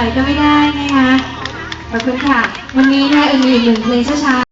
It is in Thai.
อยก็ไม่ได้นะคะ ขอบคุณค่ะ วันนี้นะคอ็มมีอีกหนึ่งเพลงช้า